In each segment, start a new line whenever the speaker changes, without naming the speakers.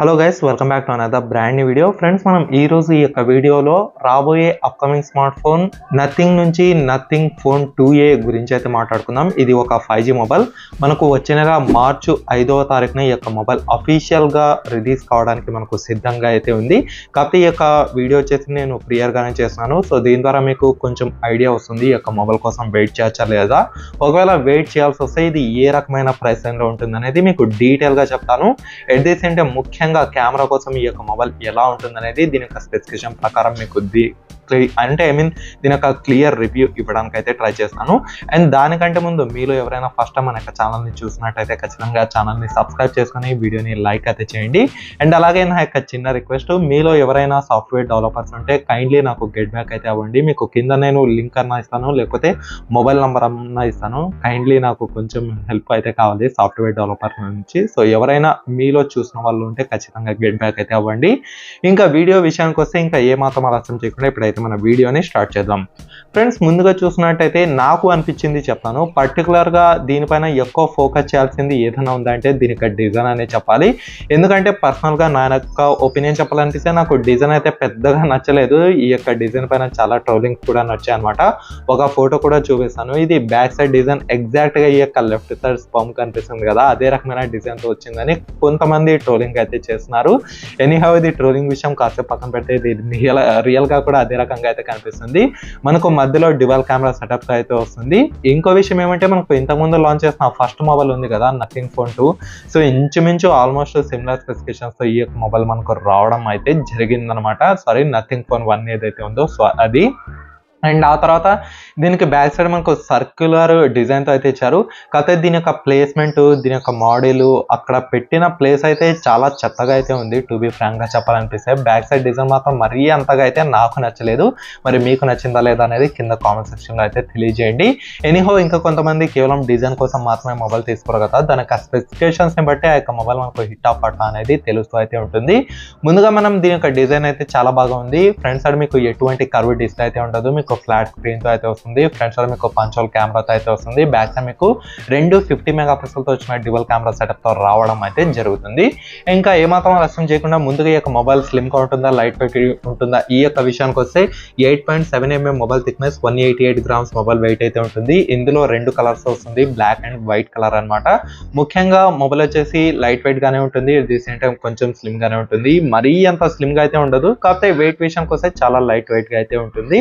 Hello guys welcome back to another brand new video friends మనం ఈ రోజు ఈ యొక్క వీడియోలో రాబోయే అప్కమింగ్ స్మార్ట్ ఫోన్ నథింగ్ నుంచి నథింగ్ ఫోన్ టూ ఏ గురించి అయితే మాట్లాడుకుందాం. ఇది ఒక ఫైవ్ జీ మొబైల్ మనకు వచ్చే నెల మార్చు ఐదవ తారీఖున ఈ యొక్క మొబైల్ అఫీషియల్గా రిలీజ్ కావడానికి మనకు సిద్ధంగా అయితే ఉంది. కాకపోతే ఈ యొక్క వీడియో వచ్చేసి నేను ప్రియర్గానే చేస్తున్నాను. సో దీని ద్వారా మీకు కొంచెం ఐడియా వస్తుంది ఈ యొక్క మొబైల్ కోసం వెయిట్ చేయొచ్చా లేదా? ఒకవేళ వెయిట్ చేయాల్సి వస్తే ఇది ఏ రకమైన ప్రైస్లో ఉంటుంది అనేది మీకు డీటెయిల్గా చెప్తాను. ఎట్ ది సేమ్ టైం ముఖ్యంగా కెమెరా కోసం ఈ యొక్క మొబైల్ ఎలా ఉంటుంది అనేది దీని యొక్క స్పెసిఫికేషన్ ప్రకారం మీకు అంటే ఐ మీన్ దీని యొక్క క్లియర్ రివ్యూ ఇవ్వడానికి అయితే ట్రై చేస్తాను. అండ్ దానికంటే ముందు మీలో ఎవరైనా ఫస్ట్ టైం మన యొక్క ఛానల్ని చూసినట్టయితే ఖచ్చితంగా ఛానల్ని సబ్స్క్రైబ్ చేసుకొని వీడియోని లైక్ అయితే చేయండి. అండ్ అలాగే నా యొక్క చిన్న రిక్వెస్ట్ మీలో ఎవరైనా సాఫ్ట్వేర్ డెవలపర్స్ ఉంటే కైండ్లీ నాకు గెట్ బ్యాక్ అయితే అవ్వండి. మీకు కింద నేను లింక్ అన్న ఇస్తాను లేకపోతే మొబైల్ నెంబర్ అన్న ఇస్తాను. కైండ్లీ నాకు కొంచెం హెల్ప్ అయితే కావాలి సాఫ్ట్వేర్ డెవలపర్ నుంచి. సో ఎవరైనా మీలో చూసిన వాళ్ళు ఉంటే ఖచ్చితంగా గెట్ బ్యాక్ అయితే అవ్వండి. ఇంకా వీడియో విషయానికి వస్తే ఇంకా ఏమాత్రం ఆలస్యం చేయకుండా ఇప్పుడైతే మన వీడియోని స్టార్ట్ చేద్దాం. ఫ్రెండ్స్ ముందుగా చూసినట్టయితే నాకు అనిపించింది చెప్తాను పర్టికులర్గా దీనిపైన ఎక్కువ ఫోకస్ చేయాల్సింది ఏదైనా ఉందంటే దీనికి డిజైన్ అనే చెప్పాలి. ఎందుకంటే పర్సనల్గా నా యొక్క ఒపీనియన్ చెప్పాలనిపిస్తే నాకు డిజైన్ అయితే పెద్దగా నచ్చలేదు. ఈ యొక్క డిజైన్ పైన చాలా ట్రోలింగ్స్ కూడా నచ్చాయి అనమాట ఒక ఫోటో కూడా చూపిస్తాను. ఇది బ్యాక్ సైడ్ డిజైన్ ఎగ్జాక్ట్గా ఈ యొక్క లెఫ్ట్ సైడ్ స్పమ్ కనిపిస్తుంది కదా అదే రకమైన డిజైన్తో వచ్చిందని కొంతమంది ట్రోలింగ్ అయితే చేస్తున్నారు. ఎనీహౌ ఇది ట్రోలింగ్ విషయం కాసేపు పక్కన పెడితే ఇది రియల్ రియల్గా కూడా అదే రకంగా అయితే కనిపిస్తుంది. మనకు మధ్యలో డివల్ కెమెరా సెటప్ అయితే వస్తుంది. ఇంకో విషయం ఏమంటే మనకు ఇంతకుముందు లాంచ్ చేసిన ఫస్ట్ మొబైల్ ఉంది కదా నథింగ్ ఫోన్ టూ సో ఇంచుమించు ఆల్మోస్ట్ సిమిలర్ స్పెసిఫికేషన్స్తో ఈ యొక్క మొబైల్ మనకు రావడం అయితే జరిగిందనమాట. సారీ నథింగ్ ఫోన్ వన్ ఏదైతే ఉందో సో అది అండ్ ఆ తర్వాత దీనికి బ్యాక్ సైడ్ మనకు సర్క్యులర్ డిజైన్తో అయితే ఇచ్చారు. కాకపోతే దీని యొక్క ప్లేస్మెంట్ దీని యొక్క మోడల్ అక్కడ పెట్టిన ప్లేస్ అయితే చాలా చెత్తగా అయితే ఉంది. టు బి ఫ్రాంక్గా చెప్పాలనిపిస్తే బ్యాక్ సైడ్ డిజైన్ మాత్రం మరీ అంతగా అయితే నాకు నచ్చలేదు. మరి మీకు నచ్చిందా లేదా అనేది కింద కామెంట్ సెక్షన్లో అయితే తెలియజేయండి. ఎనీహో ఇంకా కొంతమంది కేవలం డిజైన్ కోసం మాత్రమే మొబైల్ తీసుకోరు కదా. దాని యొక్క స్పెసిఫికేషన్స్ని బట్టి ఆ యొక్క మొబైల్ మనకు హిట్ ఆఫ్ పట్టా అనేది తెలుస్తూ అయితే ఉంటుంది. ముందుగా మనం దీని యొక్క డిజైన్ అయితే చాలా బాగా ఉంది. ఫ్రంట్ సైడ్ మీకు ఎటువంటి కర్వ్ డిస్ప్లే అయితే ఉండదు. మీకు ఫ్లాట్ స్క్రీన్తో అయితే వస్తుంది ఫ్రంట్ సైడ్ మీకు పంచోల్ కెమెరాతో అయితే వస్తుంది బ్యాక్ సైడ్ మీకు రెండు ఫిఫ్టీ మెగా పిక్సెల్తో వచ్చిన డ్యువల్ కెమెరా సెటప్తో రావడం అయితే జరుగుతుంది. ఇంకా ఏమాత్రం రసం చేయకుండా ముందుగా ఈ యొక్క మొబైల్ స్లిమ్గా ఉంటుందా లైట్ వెయిట్ ఉంటుందా ఈ యొక్క విషయానికి వస్తే eight point seven MM mobile thickness one eighty eight grams mobile weight అయితే ఉంటుంది. ఇందులో రెండు కలర్స్ వస్తుంది బ్లాక్ అండ్ వైట్ కలర్ అన్నమాట. ముఖ్యంగా మొబైల్ వచ్చేసి లైట్ వెయిట్ గానే ఉంటుంది ది టైం కొంచెం స్లిమ్ గానే ఉంటుంది. మరీ అంత స్లిమ్గా అయితే ఉండదు కాకపోతే వెయిట్ విషయానికి వస్తే చాలా లైట్ వెయిట్గా అయితే ఉంటుంది.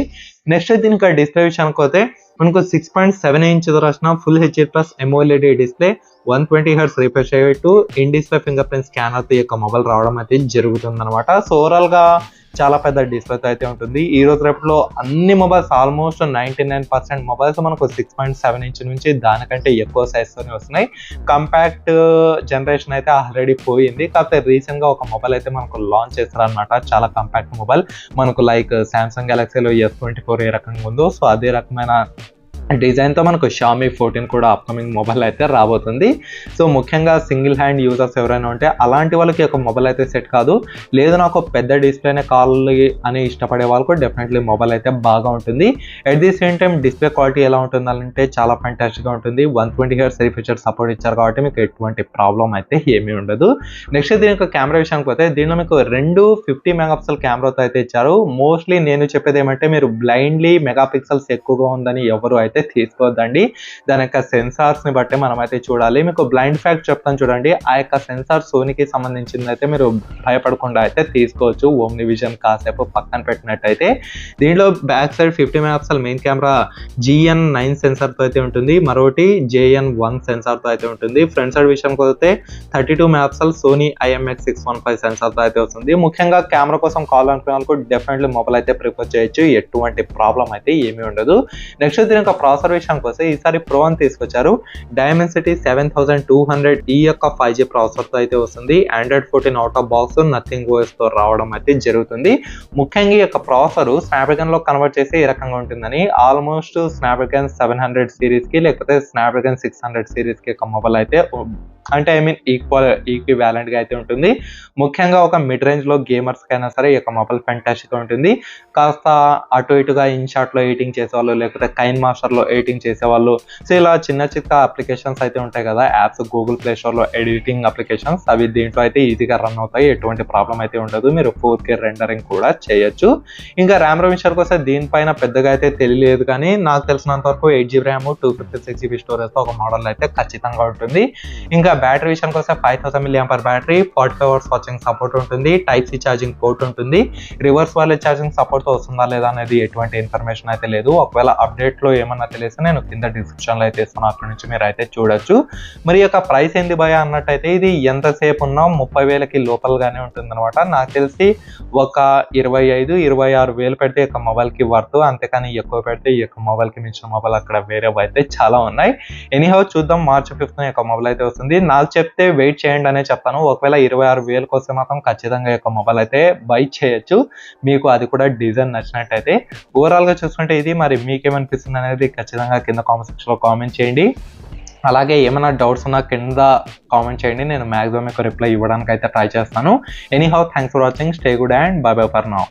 నెక్స్ట్ దీనికి డిస్ప్లే విషయానికి వస్తే మనకు సిక్స్ పాయింట్ సెవెన్ ఇంచ్ రాసిన full HA plus AMOLED display one twenty hertz refresh అయ్యేట్టు in display finger print scanner యొక్క మొబైల్ రావడం అయితే జరుగుతుంది అనమాట సో ఓవరాల్గా చాలా పెద్ద డిస్ప్లేతో అయితే ఉంటుంది. ఈ రోజు రేపట్లో అన్ని mobiles almost ninety nine percent mobiles మనకు సిక్స్ పాయింట్ సెవెన్ ఇంచ్ నుంచి దానికంటే ఎక్కువ సైజ్తోనే తోనే వస్తున్నాయి. కంపాక్ట్ జనరేషన్ uh, అయితే ఆల్రెడీ పోయింది. కాకపోతే రీసెంట్గా ఒక మొబైల్ అయితే మనకు లాంచ్ చేస్తారనమాట చాలా కంపాక్ట్ మొబైల్ మనకు లైక్ సామ్సంగ్ గెలాక్సీలో ఎస్ ట్వంటీ ఫోర్ ఏ రకంగా ఉందో సో అదే రకమైన డిజైన్తో మనకు షామీ ఫోర్టీన్ కూడా అప్కమింగ్ మొబైల్ అయితే రాబోతుంది. సో ముఖ్యంగా సింగిల్ హ్యాండ్ యూజర్స్ ఎవరైనా ఉంటే అలాంటి వాళ్ళకి ఒక మొబైల్ అయితే సెట్ కాదు. లేదు నాకు పెద్ద డిస్ప్లేనే కావాలి అని ఇష్టపడే వాళ్ళకు డెఫినెట్లీ మొబైల్ అయితే బాగా ఉంటుంది. At the same time display quality ఎలా ఉంటుందంటే చాలా ఫ్యాంటాస్టిక్గా ఉంటుంది. One twenty hertz feature support ఇచ్చారు కాబట్టి మీకు ఎటువంటి ప్రాబ్లం అయితే ఏమీ ఉండదు. నెక్స్ట్ దీని యొక్క కెమెరా విషయానికి పోతే దీనిలో మీకు రెండు ఫిఫ్టీ మెగాపిక్సెల్ కెమెరాతో అయితే ఇచ్చారు. మోస్ట్లీ నేను చెప్పేది ఏమంటే మీరు బ్లైండ్లీ మెగా పిక్సెల్స్ ఎక్కువగా ఉందని ఎవరు అయితే తీసుకోవద్దండి. దాని యొక్క సెన్సార్స్ని బట్టి మనం అయితే చూడాలి. మీకు బ్లైండ్ ఫ్యాక్ట్ చెప్తాను చూడండి. ఆ యొక్క సెన్సార్ సోనీకి సంబంధించింది అయితే మీరు భయపడకుండా అయితే తీసుకోవచ్చు. ఓమ్ని విజన్ కాసేపు పక్కన పెట్టినట్టయితే. దీంట్లో back side fifty megapixel main camera GN nine సెన్సార్తో అయితే ఉంటుంది. మరొకటి జేఎన్ వన్ సెన్సార్తో అయితే ఉంటుంది. ఫ్రంట్ సైడ్ విషయంకి వస్తే thirty two megapixel Sony IMX six one five సెన్సార్తో అయితే వస్తుంది. ముఖ్యంగా కెమెరా కోసం కాల్ అనుకునే వాళ్ళకు డెఫినెట్లీ మొబైల్ అయితే ప్రిఫర్ చేయొచ్చు. ఎటువంటి ప్రాబ్లం అయితే ఏమీ ఉండదు. నెక్స్ట్ దీని యొక్క ప్రాసెసర్ విషయానికి వస్తే ఈసారి ప్రో అని తీసుకొచ్చారు. Dimensity seven thousand two hundred ఈ యొక్క ఫైవ్ జీ ప్రాసెసర్తో అయితే వస్తుంది. Android fourteen out of box Nothing ఓఎస్తో రావడం అయితే జరుగుతుంది. ముఖ్యంగా ఈ యొక్క ప్రాసెసర్ స్నాప్డ్రాగన్లో కన్వర్ట్ చేస్తే ఈ రకంగా ఉంటుందని? ఆల్మోస్ట్ స్నాప్డ్రాగన్ సెవెన్ హండ్రెడ్ సిరీస్కి లేకపోతే స్నాప్డ్రాగన్ సిక్స్ హండ్రెడ్ సిరీస్కి ఒక మొబైల్ అయితే అంటే ఐ మీన్ ఈక్వల్ ఈక్వి గా అయితే ఉంటుంది. ముఖ్యంగా ఒక మిడ్ రేంజ్లో గేమర్స్కి అయినా సరే ఈ యొక్క మొబైల్ ఫెంటాస్టిక్గా ఉంటుంది. కాస్త అటు ఇటుగా ఇన్ షాట్లో ఎడిటింగ్ చేసేవాళ్ళు లేకపోతే కైన్ మాస్టర్లో ఎడిటింగ్ చేసేవాళ్ళు. సో ఇలా చిన్న చిన్న అప్లికేషన్స్ అయితే ఉంటాయి కదా యాప్స్ గూగుల్ ప్లే స్టోర్లో ఎడిటింగ్ అప్లికేషన్స్ అవి దీంట్లో అయితే ఈజీగా రన్ అవుతాయి. ఎటువంటి ప్రాబ్లం అయితే ఉండదు. మీరు ఫోర్ కే రెండరింగ్ కూడా చేయొచ్చు. ఇంకా ర్యామ్ ర్యామ్ విషయానికి వస్తే దీనిపైన పెద్దగా అయితే తెలియలేదు కానీ నాకు తెలిసినంత వరకు eight GB RAM two fifty six GB స్టోరేజ్తో ఒక మోడల్ అయితే ఖచ్చితంగా ఉంటుంది. ఇంకా బ్యాటరీ విషయానికి వస్తే five thousand milliamp per battery forty five hours watching support ఉంటుంది టైప్ సి ఛార్జింగ్ పోర్ట్ ఉంటుంది. రివర్స్ వైర్లెస్ ఛార్జింగ్ సపోర్ట్తో వస్తుందా లేదా అనేది ఎటువంటి ఇన్ఫర్మేషన్ అయితే లేదు. ఒకవేళ అప్డేట్లో ఏమన్నా తెలిస్తే నేను కింద డిస్క్రిప్షన్లో అయితే ఇస్తాను. అక్కడ నుంచి మీరు అయితే చూడొచ్చు. మరి యొక్క ప్రైస్ ఏంది భయ అన్నట్టయితే ఇది ఎంతసేపు ఉన్నా ముప్పై వేలకి లోపలగానే ఉంటుంది అనమాట నాకు తెలిసి ఒక ఇరవై ఐదు ఇరవై ఆరు వేలు పెడితే ఒక మొబైల్కి వర్త్ అంతేకాని ఎక్కువ పెడితే ఈ యొక్క మొబైల్కి మించిన మొబైల్ అక్కడ వేరే అయితే చాలా ఉన్నాయి. ఎనీహౌ చూద్దాం మార్చి ఫిఫ్త్ యొక్క మొబైల్ అయితే వస్తుంది. నాకు చెప్తే వెయిట్ చేయండి అనే చెప్తాను ఒకవేళ ఇరవై ఆరు వేలు కోసం మాత్రం ఖచ్చితంగా యొక్క మొబైల్ అయితే బై చేయొచ్చు. మీకు అది కూడా డిజైన్ నచ్చినట్టయితే. ఓవరాల్గా చూసుకుంటే ఇది మరి మీకేమనిపిస్తుంది అనేది ఖచ్చితంగా కింద కామెంట్ సెక్షన్లో కామెంట్ చేయండి. అలాగే ఏమైనా డౌట్స్ ఉన్నా కింద కామెంట్ చేయండి. నేను మ్యాక్సిమం యొక్క రిప్లై ఇవ్వడానికి అయితే ట్రై చేస్తాను. Any how thanks for watching stay good and bye bye for now